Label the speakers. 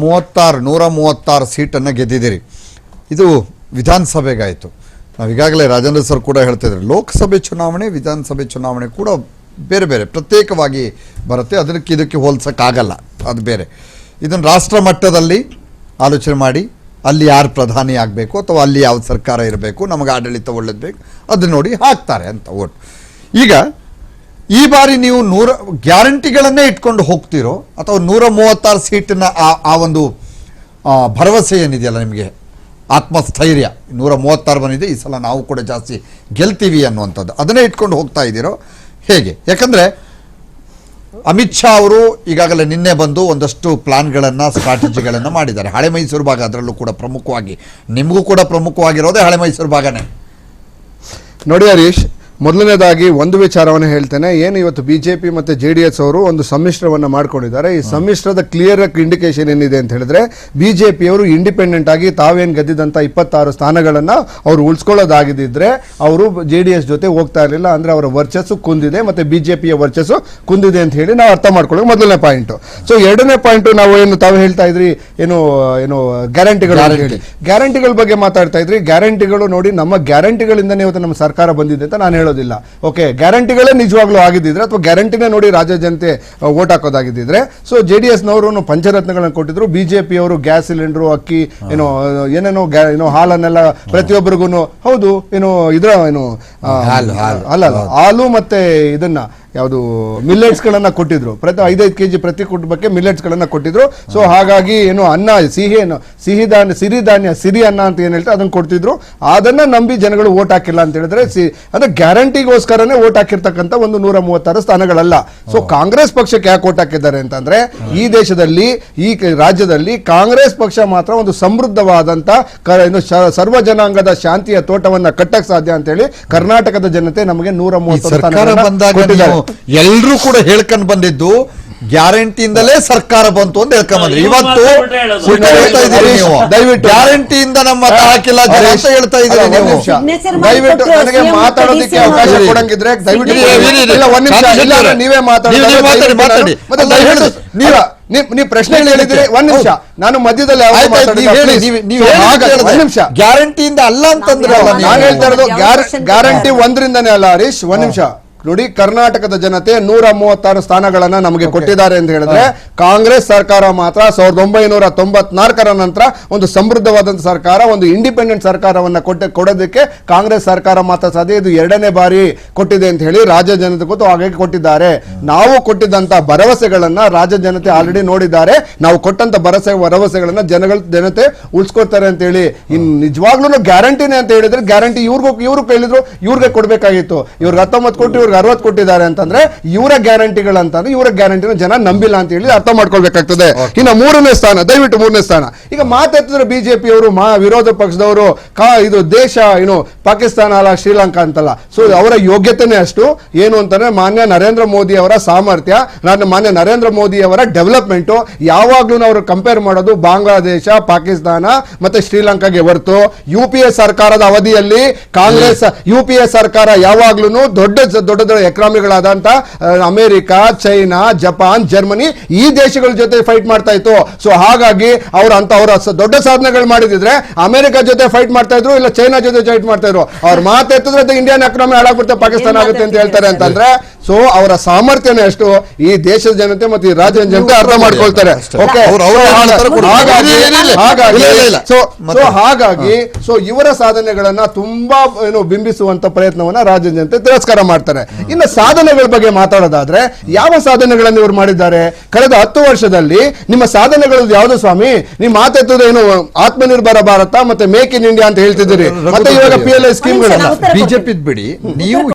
Speaker 1: ಮೂವತ್ತಾರು, ನೂರ ಮೂವತ್ತಾರು ಸೀಟನ್ನು ಗೆದ್ದಿದ್ದೀರಿ. ಇದು ವಿಧಾನಸಭೆಗಾಯಿತು. ನಾವು ಈಗಾಗಲೇ ರಾಜೇಂದ್ರ ಸರ್ ಕೂಡ ಹೇಳ್ತಿದ್ರು, ಲೋಕಸಭೆ ಚುನಾವಣೆ, ವಿಧಾನಸಭೆ ಚುನಾವಣೆ ಕೂಡ ಬೇರೆ ಬೇರೆ, ಪ್ರತ್ಯೇಕವಾಗಿ ಬರುತ್ತೆ. ಅದಕ್ಕೆ ಇದಕ್ಕೆ ಹೋಲ್ಸೋಕ್ಕಾಗಲ್ಲ, ಅದು ಬೇರೆ. ಇದನ್ನು ರಾಷ್ಟ್ರ ಮಟ್ಟದಲ್ಲಿ ಆಲೋಚನೆ ಮಾಡಿ, ಅಲ್ಲಿ ಯಾರು ಪ್ರಧಾನಿ ಆಗಬೇಕು ಅಥವಾ ಅಲ್ಲಿ ಯಾವ ಸರ್ಕಾರ ಇರಬೇಕು, ನಮಗೆ ಆಡಳಿತ ಒಳ್ಳೇದು ಬೇಕು ಅದು ನೋಡಿ ಹಾಕ್ತಾರೆ ಅಂತ ಓಟ್ ಈಗ ಈ ಬಾರಿ ನೀವು ನೂರ ಗ್ಯಾರಂಟಿಗಳನ್ನೇ ಇಟ್ಕೊಂಡು ಹೋಗ್ತೀರೋ ಅಥವಾ ನೂರ ಮೂವತ್ತಾರು ಸೀಟಿನ ಆ ಆ ಒಂದು ಭರವಸೆ ಏನಿದೆಯಲ್ಲ ನಿಮಗೆ? ಆತ್ಮಸ್ಥೈರ್ಯ. ನೂರ ಮೂವತ್ತಾರು ಬಂದಿದೆ, ಈ ಸಲ ನಾವು ಕೂಡ ಜಾಸ್ತಿ ಗೆಲ್ತೀವಿ ಅನ್ನುವಂಥದ್ದು. ಅದನ್ನೇ ಇಟ್ಕೊಂಡು ಹೋಗ್ತಾ ಇದ್ದೀರೋ? ಹೇಗೆ? ಯಾಕಂದರೆ ಅಮಿತ್ ಶಾ ಅವರು ಈಗಾಗಲೇ ನಿನ್ನೆ ಬಂದು ಒಂದಷ್ಟು ಪ್ಲಾನ್ಗಳನ್ನು, ಸ್ಟ್ರಾಟಜಿಗಳನ್ನು ಮಾಡಿದ್ದಾರೆ. ಹಳೆ ಮೈಸೂರು ಭಾಗ ಅದರಲ್ಲೂ ಕೂಡ ಪ್ರಮುಖವಾಗಿ. ನಿಮಗೂ ಕೂಡ ಪ್ರಮುಖವಾಗಿರೋದೇ ಹಳೆ ಮೈಸೂರು ಭಾಗನೇ.
Speaker 2: ನೋಡಿ ಹರೀಶ್ ಮೊದಲನೇದಾಗಿ ಒಂದು ವಿಚಾರವನ್ನು ಹೇಳ್ತೇನೆ. ಏನು ಇವತ್ತು ಬಿಜೆಪಿ ಮತ್ತು ಜೆ ಡಿ ಎಸ್ ಅವರು ಒಂದು ಸಮ್ಮಿಶ್ರವನ್ನು ಮಾಡ್ಕೊಂಡಿದ್ದಾರೆ. ಈ ಸಮ್ಮಿಶ್ರದ ಕ್ಲಿಯರ್ ಇಂಡಿಕೇಶನ್ ಏನಿದೆ ಅಂತ ಹೇಳಿದ್ರೆ ಬಿಜೆಪಿಯವರು ಇಂಡಿಪೆಂಡೆಂಟ್ ಆಗಿ ತಾವೇನು ಗೆದ್ದಿದ್ದಂಥ ಇಪ್ಪತ್ತಾರು ಸ್ಥಾನಗಳನ್ನ ಅವರು ಉಳಿಸ್ಕೊಳ್ಳೋದಾಗಿದ್ದರೆ ಅವರು ಜೆ ಡಿ ಎಸ್ ಜೊತೆ ಹೋಗ್ತಾ ಇರಲಿಲ್ಲ. ಅಂದ್ರೆ ಅವರ ವರ್ಚಸ್ಸು ಕುಂದಿದೆ ಮತ್ತೆ ಬಿಜೆಪಿಯ ವರ್ಚಸ್ಸು ಕುಂದಿದೆ ಅಂತ ಹೇಳಿ ನಾವು ಅರ್ಥ ಮಾಡ್ಕೊಳ್ಳೋದು ಮೊದಲನೇ ಪಾಯಿಂಟು ಸೊ ಎರಡನೇ ಪಾಯಿಂಟು ನಾವು ಏನು ತಾವು ಹೇಳ್ತಾ ಇದ್ರಿ ಏನು ಏನು ಗ್ಯಾರಂಟಿಗಳು ಹೇಳಿ. ಗ್ಯಾರಂಟಿಗಳ ಬಗ್ಗೆ ಮಾತಾಡ್ತಾ ಇದ್ರಿ. ಗ್ಯಾರಂಟಿಗಳು ನೋಡಿ ನಮ್ಮ ಗ್ಯಾರಂಟಿಗಳಿಂದನೇ ಇವತ್ತು ನಮ್ಮ ಸರ್ಕಾರ ಬಂದಿದೆ ಅಂತ ನಾನು ಹೇಳೋದಿಲ್ಲ ಓಕೆ ಗ್ಯಾರಂಟಿಗಳೇ ನಿಜವಾಗ್ಲೂ ಆಗಿದ್ದಿದ್ರೆ ಅಥವಾ ಗ್ಯಾರಂಟಿನೇ ನೋಡಿ ರಾಜ್ಯ ಜನತೆ ಓಟ್ ಹಾಕೋದಾಗಿದ್ದಿದ್ರೆ ಸೊ ಜೆ ಡಿ ಎಸ್ನವರು ಪಂಚರತ್ನಗಳನ್ನು ಕೊಟ್ಟಿದ್ರು. ಬಿಜೆಪಿ ಅವರು ಗ್ಯಾಸ್ ಸಿಲಿಂಡರ್ ಅಕ್ಕಿ ಏನೋ ಏನೇನೋ ಏನೋ ಹಾಲನ್ನೆಲ್ಲ ಪ್ರತಿಯೊಬ್ಬರಿಗೂ ಹೌದು ಏನು ಇದ್ರ ಏನು ಅಲ್ಲ ಹಾಲು ಮತ್ತೆ ಇದನ್ನ. ಯಾವುದು ಮಿಲ್ಲೆಟ್ಸ್ ಗಳನ್ನ ಕೊಟ್ಟಿದ್ರು. ಪ್ರತಿ ಐದೈದು ಕೆಜಿ ಪ್ರತಿ ಕುಟುಂಬಕ್ಕೆ ಮಿಲ್ಲೆಟ್ಸ್ ಗಳನ್ನ ಕೊಟ್ಟಿದ್ರು. ಸೊ ಹಾಗಾಗಿ ಏನು ಅನ್ನ ಸಿಹಿ ಏನು ಸಿಹಿ ಧಾನ್ಯ ಸಿರಿಧಾನ್ಯ ಸಿರಿ ಅನ್ನ ಅಂತ ಏನ್ ಹೇಳ್ತಾರೆ ಅದನ್ನ ಕೊಡ್ತಿದ್ರು. ಅದನ್ನ ನಂಬಿ ಜನಗಳು ಓಟ್ ಹಾಕಿಲ್ಲ ಅಂತ ಹೇಳಿದ್ರೆ ಸಿ ಅಂದ್ರೆ ಗ್ಯಾರಂಟಿಗೋಸ್ಕರನೇ ಓಟ್ ಹಾಕಿರ್ತಕ್ಕಂಥ ಒಂದು ನೂರ ಮೂವತ್ತಾರು ಸ್ಥಾನಗಳಲ್ಲ. ಸೊ ಕಾಂಗ್ರೆಸ್ ಪಕ್ಷಕ್ಕೆ ಯಾಕೆ ಓಟ್ ಹಾಕಿದ್ದಾರೆ ಅಂತಂದ್ರೆ ಈ ದೇಶದಲ್ಲಿ ಈ ರಾಜ್ಯದಲ್ಲಿ ಕಾಂಗ್ರೆಸ್ ಪಕ್ಷ ಮಾತ್ರ ಒಂದು ಸಮೃದ್ಧವಾದಂತ ಕ- ಏನು ಸರ್ವ ಜನಾಂಗದ ಶಾಂತಿಯ ತೋಟವನ್ನ ಕಟ್ಟಕ್ ಸಾಧ್ಯ ಅಂತ ಹೇಳಿ ಕರ್ನಾಟಕದ ಜನತೆ ನಮಗೆ ನೂರ ಮೂವತ್ತು
Speaker 1: ಎಲ್ಲರೂ ಕೂಡ ಹೇಳ್ಕೊಂಡ್ ಬಂದಿದ್ದು ಗ್ಯಾರಂಟಿಯಿಂದಲೇ ಸರ್ಕಾರ ಬಂತು ಅಂತ ಹೇಳ್ಕೊಂಡ್ ಬಂದ್ರಿ. ಇವತ್ತು ಹೇಳ್ತಾ
Speaker 2: ಇದೀರಿ
Speaker 1: ನೀವು.
Speaker 2: ದಯವಿಟ್ಟು.
Speaker 1: ಗ್ಯಾರಂಟಿಯಿಂದ ನಮ್ಮ ಮತ ಹಾಕಿಲ್ಲ ಅಂತ ಹೇಳ್ತಾ
Speaker 2: ಇದೀರಿ
Speaker 1: ನೀವು.
Speaker 2: ದಯವಿಟ್ಟು ನನಗೆ ಮಾತಾಡೋದಕ್ಕೆ ಅವಕಾಶ ಕೊಡಂಗಿದ್ರೆ ದಯವಿಟ್ಟು ನೀವೇ ಮಾತಾಡಿ
Speaker 1: ನೀವು- ನೀವು ಮಾತಾಡಿ.
Speaker 2: ಮತ್ತೆ ದಯವಿಟ್ಟು ನೀವ ನೀವ್ ನೀವು ಪ್ರಶ್ನೆ ಹೇಳಿದ್ರೆ ಒಂದ್ ನಿಮಿಷ. ನಾನು ಮಧ್ಯದಲ್ಲಿ ನಿಮಿಷ.
Speaker 1: ಗ್ಯಾರಂಟಿಯಿಂದ ಅಲ್ಲ ಅಂತಂದ್ರೆ
Speaker 2: ನಾನು ಹೇಳ್ತಾ ಇರೋದು ಗ್ಯಾರಂಟಿ
Speaker 3: ಒಂದ್ರಿಂದಾನೇ
Speaker 2: ಒಂದರಿಂದನೇ ಅಲ್ಲ ಹರೀಶ್ ಒಂದ್ ನಿಮಿಷ. ನೋಡಿ ಕರ್ನಾಟಕದ ಜನತೆ ನೂರ ಮೂವತ್ತಾರು ಸ್ಥಾನಗಳನ್ನ ನಮಗೆ ಕೊಟ್ಟಿದ್ದಾರೆ ಅಂತ ಹೇಳಿದ್ರೆ ಕಾಂಗ್ರೆಸ್ ಸರ್ಕಾರ ಮಾತ್ರ ಸಾವಿರದ ಒಂಬೈನೂರ ತೊಂಬತ್ನಾಲ್ಕರ ನಂತರ ಒಂದು ಸಮೃದ್ಧವಾದಂತ ಸರ್ಕಾರ ಒಂದು ಇಂಡಿಪೆಂಡೆಂಟ್ ಸರ್ಕಾರವನ್ನ ಕೊಟ್ಟ ಕೊಡೋದಕ್ಕೆ ಕಾಂಗ್ರೆಸ್ ಸರ್ಕಾರ ಮಾತ್ರ ಸಾಧ್ಯ. ಇದು ಎರಡನೇ ಬಾರಿ ಕೊಟ್ಟಿದೆ ಅಂತ ಹೇಳಿ ರಾಜ್ಯ ಜನತೆ ಕೂತು ಹಾಗಾಗಿ ಕೊಟ್ಟಿದ್ದಾರೆ. ನಾವು ಕೊಟ್ಟಿದ್ದಂತ ಭರವಸೆಗಳನ್ನ ರಾಜ್ಯ ಜನತೆ ಆಲ್ರೆಡಿ ನೋಡಿದ್ದಾರೆ. ನಾವು ಕೊಟ್ಟಂತ ಭರವಸೆ ಭರವಸೆಗಳನ್ನ ಜನಗಳ ಜನತೆ ಉಳಿಸ್ಕೊಡ್ತಾರೆ ಅಂತ ಹೇಳಿ. ಇನ್ ನಿಜವಾಗ್ಲೂ ಗ್ಯಾರಂಟಿನೇ ಅಂತ ಹೇಳಿದ್ರೆ ಗ್ಯಾರಂಟಿ ಇವ್ರಿಗೂ ಇವ್ರು ಕೇಳಿದ್ರು ಇವ್ರಿಗೆ ಕೊಡ್ಬೇಕಾಗಿತ್ತು. ಇವ್ರಿಗೆ ಹತ್ತೊಂಬತ್ತು ಕೊಟ್ಟು ಇವ್ರಿಗೆ ಅರವತ್ತು ಕೊಟ್ಟಿದ್ದಾರೆ ಅಂತಂದ್ರೆ ಇವರ ಗ್ಯಾರಂಟಿಗಳಂತಂದ್ರೆ ಇವರ ಗ್ಯಾರಂಟಿನ ಜನ ನಂಬಿಲ್ಲ ಅಂತ ಹೇಳಿ ಅರ್ಥ ಮಾಡ್ಕೊಳ್ಬೇಕಾಗ್ತದೆ. ಇನ್ನು ಮೂರನೇ ಸ್ಥಾನ ದಯವಿಟ್ಟು ಮೂರನೇ ಸ್ಥಾನ. ಈಗ ಮಾತಾಡ್ತಿದ್ರೆ ಬಿಜೆಪಿ ಅವರು ಮಾ ವಿರೋಧ ಪಕ್ಷದವರು ಕಾ ಇದು ದೇಶ ಏನು ಪಾಕಿಸ್ತಾನ ಅಲ್ಲ ಶ್ರೀಲಂಕಾ ಅಂತಲ್ಲ. ಸೊ ಅವರ ಯೋಗ್ಯತೆನೇ ಅಷ್ಟು. ಏನು ಅಂತಂದ್ರೆ ಮಾನ್ಯ ನರೇಂದ್ರ ಮೋದಿ ಅವರ ಸಾಮರ್ಥ್ಯ ನಾನು ಮಾನ್ಯ ನರೇಂದ್ರ ಮೋದಿ ಅವರ ಡೆವಲಪ್ಮೆಂಟ್. ಯಾವಾಗ್ಲೂ ಅವರು ಕಂಪೇರ್ ಮಾಡೋದು ಬಾಂಗ್ಲಾದೇಶ ಪಾಕಿಸ್ತಾನ ಮತ್ತೆ ಶ್ರೀಲಂಕಾಗೆ ಹೊರತು. ಯು ಪಿ ಎ ಸರ್ಕಾರದ ಅವಧಿಯಲ್ಲಿ ಕಾಂಗ್ರೆಸ್ ಯು ಪಿ ಎ ಸರ್ಕಾರ ಯಾವಾಗ್ಲೂ ದೊಡ್ಡ ದೊಡ್ಡ ದೊಡ್ಡ ಎಕಾನಮಿಗಳಾದಂತ ಅಮೆರಿಕ ಚೈನಾ ಜಪಾನ್ ಜರ್ಮನಿ ಈ ದೇಶಗಳ ಜೊತೆ ಫೈಟ್ ಮಾಡ್ತಾ ಇತ್ತು. ಸೊ ಹಾಗಾಗಿ ಅವ್ರ ಅಂತ ಅವರ ದೊಡ್ಡ ಸಾಧನೆಗಳು ಮಾಡಿದ್ರೆ ಅಮೆರಿಕ ಜೊತೆ ಫೈಟ್ ಮಾಡ್ತಾ ಇದ್ರು ಇಲ್ಲ ಚೈನಾ ಜೊತೆ ಫೈಟ್ ಮಾಡ್ತಾ ಇದ್ರು. ಅವ್ರ ಮಾತೆತ್ತಿದ್ರೆ ಇಂಡಿಯನ್ ಎಕನಾಮಿ ಹಾಳಾಗ್ಬಿಡುತ್ತೆ ಪಾಕಿಸ್ತಾನ ಆಗುತ್ತೆ ಅಂತ ಹೇಳ್ತಾರೆ ಅಂತಂದ್ರೆ ಸೊ ಅವರ ಸಾಮರ್ಥ್ಯನೇ ಅಷ್ಟು ಈ ದೇಶದ ಜನತೆ ಮತ್ತೆ ಈ ರಾಜ್ಯದ ಜನತೆ ಅರ್ಥ ಮಾಡ್ಕೊಳ್ತಾರೆ. ಹಾಗಾಗಿ. ಸೊ ಹಾಗಾಗಿ ಸೊ ಇವರ ಸಾಧನೆಗಳನ್ನ ತುಂಬಾ ಏನು ಬಿಂಬಿಸುವಂತ ಪ್ರಯತ್ನವನ್ನ ರಾಜ್ಯದ ಜನತೆ ತಿರಸ್ಕಾರ ಮಾಡ್ತಾರೆ. ಇನ್ನು ಸಾಧನೆಗಳ ಬಗ್ಗೆ ಮಾತಾಡೋದಾದ್ರೆ ಯಾವ ಸಾಧನೆಗಳನ್ನು ಇವರು ಮಾಡಿದ್ದಾರೆ? ಕಳೆದ ಹತ್ತು ವರ್ಷದಲ್ಲಿ ನಿಮ್ಮ ಸಾಧನೆಗಳು ಯಾವುದು ಸ್ವಾಮಿ? ನಿಮ್ಮ ಮಾತಾಡ್ತದ ಏನು ಆತ್ಮನಿರ್ಭರ ಭಾರತ ಮತ್ತೆ ಮೇಕ್ ಇನ್ ಇಂಡಿಯಾ ಅಂತ ಹೇಳ್ತಿದ್ದೀರಿ. ಮತ್ತೆ ಇವಾಗ ಪಿ ಎಲ್ ಐ ಸ್ಕೀಮ್ಗಳನ್ನ.
Speaker 1: ಬಿಜೆಪಿ ಬಿಡಿ. ನೀವು